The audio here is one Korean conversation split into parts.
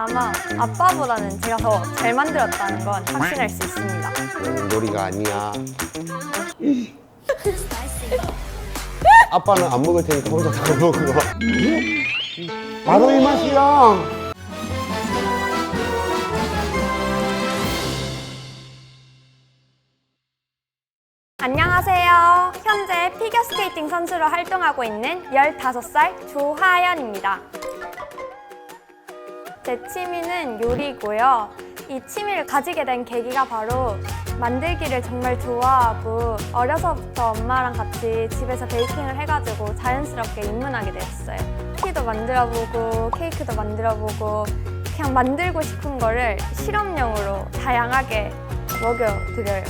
아마 아빠보다는 제가 더 잘 만들었다는 건 확신할 수 있습니다. 그런 요리가 아니야. 아빠는 안 먹을 테니까 혼자 다 먹어. 바로 이 맛이야. 안녕하세요. 현재 피겨스케이팅 선수로 활동하고 있는 15살 조하연입니다. 제 취미는 요리고요. 이 취미를 가지게 된 계기가 바로 만들기를 정말 좋아하고 어려서부터 엄마랑 같이 집에서 베이킹을 해가지고 자연스럽게 입문하게 되었어요. 쿠키도 만들어보고 케이크도 만들어보고 그냥 만들고 싶은 거를 실험용으로 다양하게 먹여드려요.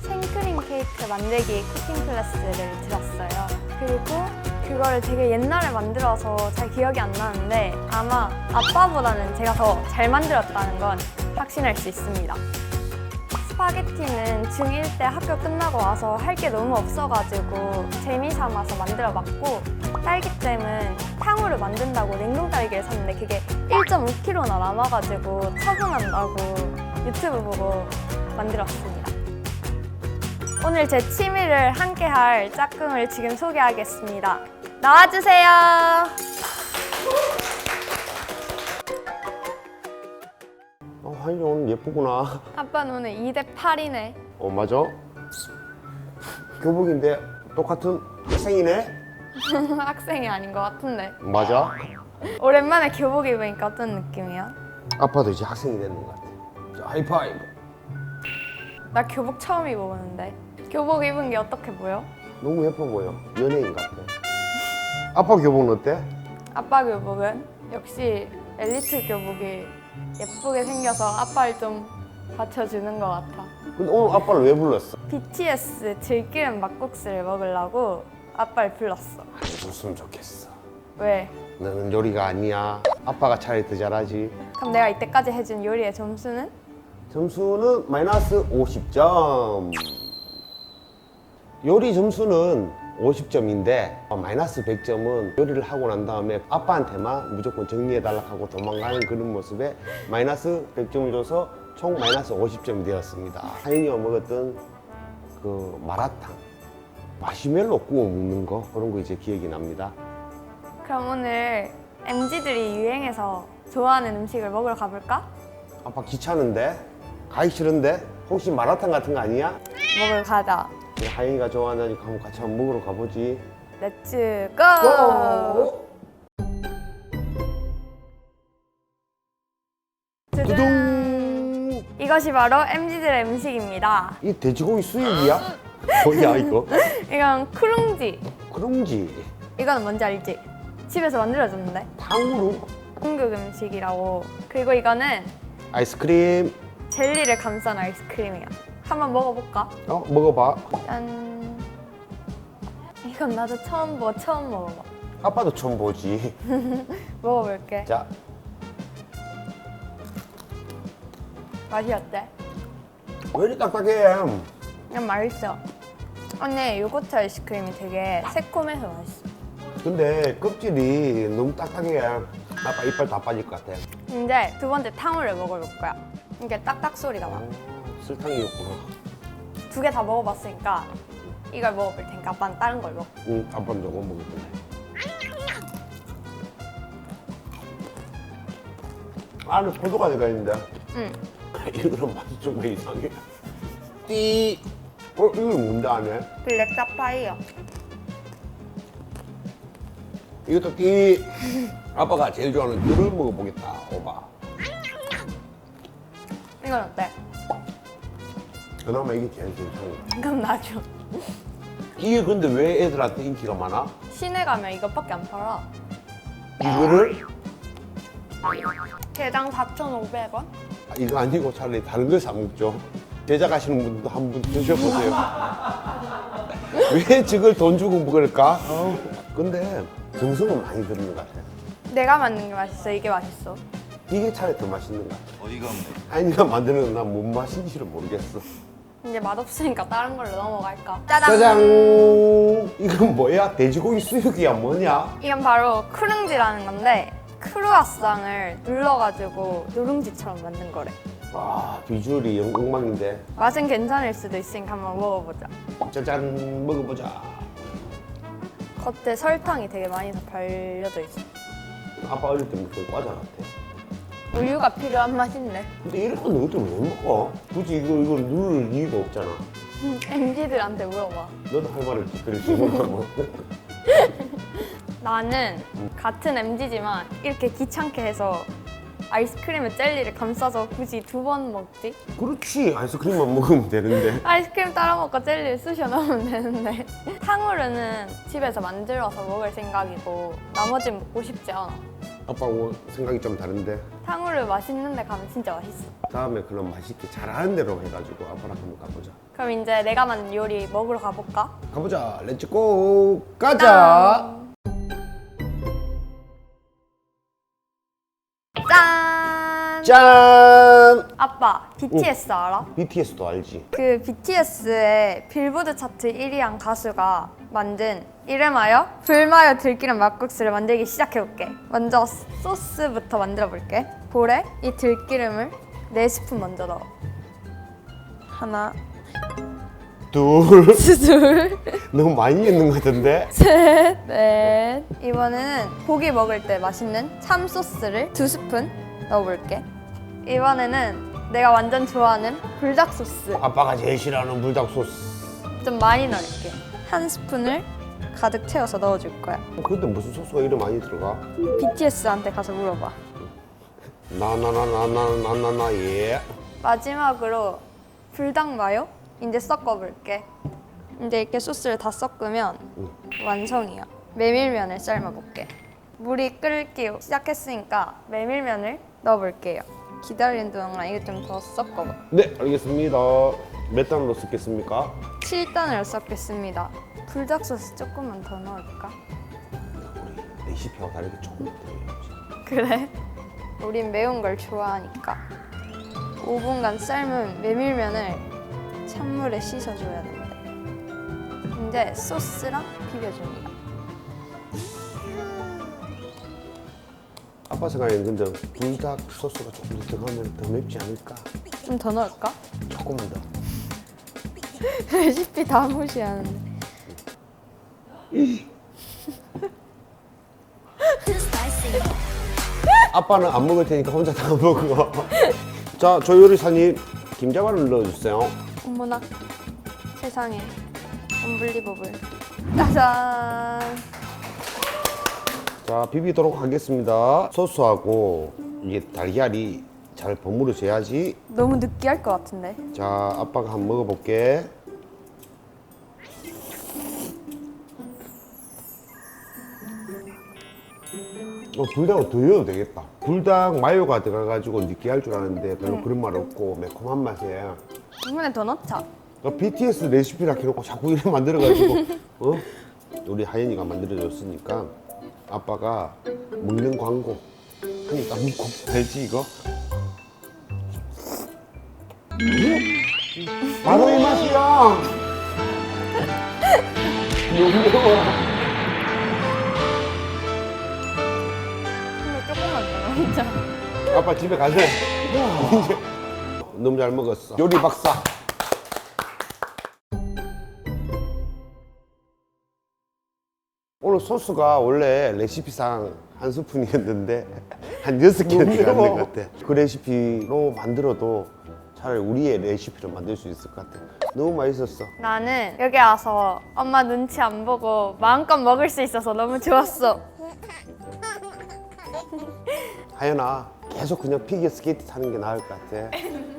생크림 케이크 만들기 쿠킹 클래스를 들었어요. 그리고 그거를 되게 옛날에 만들어서 잘 기억이 안 나는데 아마 아빠보다는 제가 더 잘 만들었다는 건 확신할 수 있습니다. 스파게티는 중1 때 학교 끝나고 와서 할 게 너무 없어가지고 재미 삼아서 만들어 봤고 딸기잼은 탕후루 만든다고 냉동 딸기를 샀는데 그게 1.5kg나 남아가지고 처분한다고 유튜브 보고 만들었습니다. 오늘 제 취미를 함께 할 짝꿍을 지금 소개하겠습니다. 나와주세요. 어, 하인이 오늘 예쁘구나. 아빠는 오늘 2대 8이네. 어, 맞아. 교복인데 똑같은 학생이네? 학생이 아닌 것 같은데. 맞아. 오랜만에 교복 입으니까 어떤 느낌이야? 아빠도 이제 학생이 되는 것 같아. 자, 하이파이브. 나 교복 처음 입어보는데. 교복 입은 게 어떻게 보여? 너무 예뻐 보여. 연예인 같아. 아빠 교복은 어때? 아빠 교복은 역시 엘리트 교복이 예쁘게 생겨서 아빠를 좀 받쳐주는 것 같아. 근데 오늘 아빠를 왜 불렀어? BTS 들기름 막국수를 먹으려고 아빠를 불렀어. 해줬으면 좋겠어. 왜? 너는 요리가 아니야. 아빠가 차라리 더 잘하지. 그럼 내가 이때까지 해준 요리의 점수는? 점수는 마이너스 50점. 요리 점수는 50점인데 마이너스 100점은 요리를 하고 난 다음에 아빠한테만 무조건 정리해달라 하고 도망가는 그런 모습에 마이너스 100점을 줘서 총 마이너스 50점이 되었습니다. 하인이가 먹었던 그 마라탕, 마시멜로 구워 먹는 거 그런 거 이제 기억이 납니다. 그럼 오늘 MZ들이 유행해서 좋아하는 음식을 먹으러 가볼까? 아빠 귀찮은데? 가기 싫은데? 혹시 마라탕 같은 거 아니야? 먹으러 가자. 우리 하인이가 좋아하니까 한번 같이 한번 먹으러 가보지. 렛츠 고! 짜잔! 두둥! 이것이 바로 MZ들의 음식입니다. 이 돼지고기 수육이야? 뭐야 이거? 이건 크룽지. 그런지 이거는 뭔지 알지? 집에서 만들어줬는데. 탕후루 한국 음식이라고. 그리고 이거는 아이스크림 젤리를 감싼 아이스크림이야. 한번 먹어볼까? 어 먹어봐 짠. 이건 나도 처음 보 처음 먹어봐. 아빠도 처음 보지 먹어볼게. 자 맛이 어때? 왜 이리 딱딱해 그냥 맛있어. 언니 요거트 아이스크림이 되게 새콤해서 맛있어. 근데 껍질이 너무 딱딱해 아빠 이빨 다 빠질 것 같아 이제 두 번째 탕후를 먹어볼 거야. 이게 딱딱 소리가 나. 아, 설탕이었구나 두 개 다 먹어봤으니까 이걸 먹어볼 테니까 아빠는 다른 걸 먹어. 응 아빠는 저거 먹을 건데 안에 포도가 들어가 있는데 응. 이거는 맛이 정말 이상해 띠 어? 이거 뭔데 안에? 블랙 사파이어. 이것도 띠 아빠가 제일 좋아하는 귤을 먹어보겠다 오바 이건 어때? 그나마 이게 제일 괜찮아 그럼 나줘. 이게 근데 왜 애들한테 인기가 많아? 시내 가면 이것밖에 안 팔아. 이거를 개당 4,500원? 아, 이거 아니고 차라리 다른 걸 사 먹죠 제작 하시는 분도 한번 드셔보세요 왜 저걸 돈 주고 먹을까? 어, 근데 정성은 많이 드는 것 같아 내가 만든 게 맛있어. 이게 맛있어. 이게 차라리 더 맛있는 것 같아 어이가 없네. 아니가 만드는 건 난 뭔 맛인지를 모르겠어 이제 맛없으니까 다른 걸로 넘어갈까? 짜잔! 짜잔 이건 뭐야? 돼지고기 수육이야 뭐냐? 이건 바로 크룽지라는 건데 크루아상을 눌러가지고 누룽지처럼 만든 거래. 와 비주얼이 영광인데 맛은 괜찮을 수도 있으니까 한번 먹어보자. 짜잔 먹어보자 겉에 설탕이 되게 많이 다 발려져 있어. 아빠 어릴 때 먹던 과자 같아 우유가 필요한 맛인데. 근데 이런 건 너희들 왜 먹어? 굳이 이거, 이걸 누를 이유가 없잖아 MZ들한테 물어봐. 너도 할 말을 듣더니 뭐. 나는 같은 MZ지만 이렇게 귀찮게 해서 아이스크림에 젤리를 감싸서 굳이 두 번 먹지? 그렇지 아이스크림만 먹으면 되는데 아이스크림 따라 먹고 젤리를 쑤셔 넣으면 되는데 탕후루는 집에서 만들어서 먹을 생각이고 나머지는 먹고 싶지 않아. 아빠 뭐 생각이 좀 다른데 탕후루 맛있는 데 가면 진짜 맛있어. 다음에 그럼 맛있게 잘하는 대로 해가지고 아빠랑 한번 가보자 그럼 이제 내가 만든 요리 먹으러 가볼까? 가보자 렛츠고 가자 짠! 짠 아빠, BTS 알아? BTS도 알지 그 BTS의 빌보드 차트 1위한 가수가 만든 이름하여 불마요 들기름 막국수를 만들기 시작해볼게. 먼저 소스부터 만들어볼게. 볼에 이 들기름을 4스푼 먼저 넣어. 하나, 둘 둘, 너무 많이 있는 것 같은데 셋, 넷. 이번에는 고기 먹을 때 맛있는 참 소스를 두 스푼 넣어볼게. 이번에는 내가 완전 좋아하는 불닭 소스 아빠가 제일 싫어하는 불닭 소스 좀 많이 넣을게. 한 스푼을 가득 채워서 넣어줄 거야. 근데 무슨 소스가 이렇게 많이 들어가? BTS한테 가서 물어봐. 나나나나나나나나 예 마지막으로 불닭 마요 이제 섞어볼게. 이제 이렇게 소스를 다 섞으면 완성이야. 메밀면을 삶아볼게. 물이 끓기 시작했으니까 메밀면을 넣어볼게요. 기다리는 동안 이거 좀 더 섞어봐. 네 알겠습니다 몇 단으로 섞겠습니까? 7단을 섞겠습니다. 불닭 소스 조금만 더 넣을까? 우리 레시피와 다르게 조금 더 해야지 그래? 우린 매운 걸 좋아하니까 5분간 삶은 메밀면을 찬물에 씻어줘야 된대 이제 소스랑 비벼줍니다 아빠 생각에는 근데 불닭 소스가 조금 더 들어가면 더 맵지 않을까? 좀 더 넣을까? 조금만 더. 레시피 다 무시하는데. 아빠는 안 먹을 테니까 혼자 다 먹어. 자, 저 요리사님 김자반을 넣어주세요. 어머나 세상에. 언블리버블. 짜잔 자, 비비도록 하겠습니다. 소스하고 이게 달걀이 잘 버무려져야지. 너무 느끼할 것 같은데. 자, 아빠가 한번 먹어볼게. 어, 불닭을 더 넣어도 되겠다. 불닭 마요가 들어가가지고 느끼할 줄 아는데 별로 그런 말 없고 매콤한 맛이에요 이번에 더 넣자. 그 BTS 레시피라 해놓고 자꾸 이래 만들어가지고 어? 우리 하연이가 만들어줬으니까 아빠가 먹는 광고 한입 딱 먹고 알지 이거? 음? 바로 이 맛이야 너무 매워 근데 조금만 더 넣자 아빠 집에 갈래? 이제 너무 잘 먹었어 요리 박사 소스가 원래 레시피상 한 스푼이었는데 한 여섯 개는 들어간 것 같아. 그 레시피로 만들어도 차라리 우리의 레시피로 만들 수 있을 것 같아. 너무 맛있었어. 나는 여기 와서 엄마 눈치 안 보고 마음껏 먹을 수 있어서 너무 좋았어. 하연아 계속 그냥 피겨 스케이트 타는 게 나을 것 같아.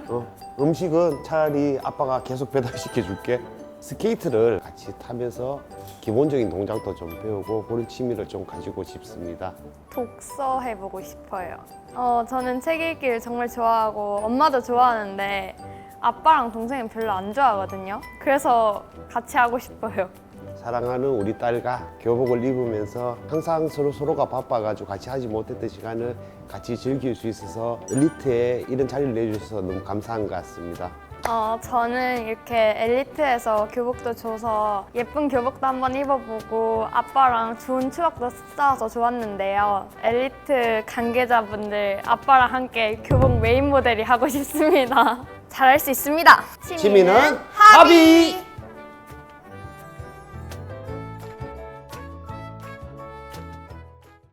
어? 음식은 차라리 아빠가 계속 배달시켜 줄게 스케이트를 같이 타면서 기본적인 동작도 좀 배우고 그런 취미를 좀 가지고 싶습니다 독서 해보고 싶어요. 어, 저는 책 읽기를 정말 좋아하고 엄마도 좋아하는데 아빠랑 동생은 별로 안 좋아하거든요. 그래서 같이 하고 싶어요. 사랑하는 우리 딸과 교복을 입으면서 항상 서로 서로가 바빠가지고 같이 하지 못했던 시간을 같이 즐길 수 있어서 엘리트에 이런 자리를 내주셔서 너무 감사한 것 같습니다. 어, 저는 이렇게 엘리트에서 교복도 줘서 예쁜 교복도 한번 입어보고 아빠랑 좋은 추억도 쌓아서 좋았는데요. 엘리트 관계자분들 아빠랑 함께 교복 메인 모델이 하고 싶습니다. 잘할 수 있습니다. 취미는 합의!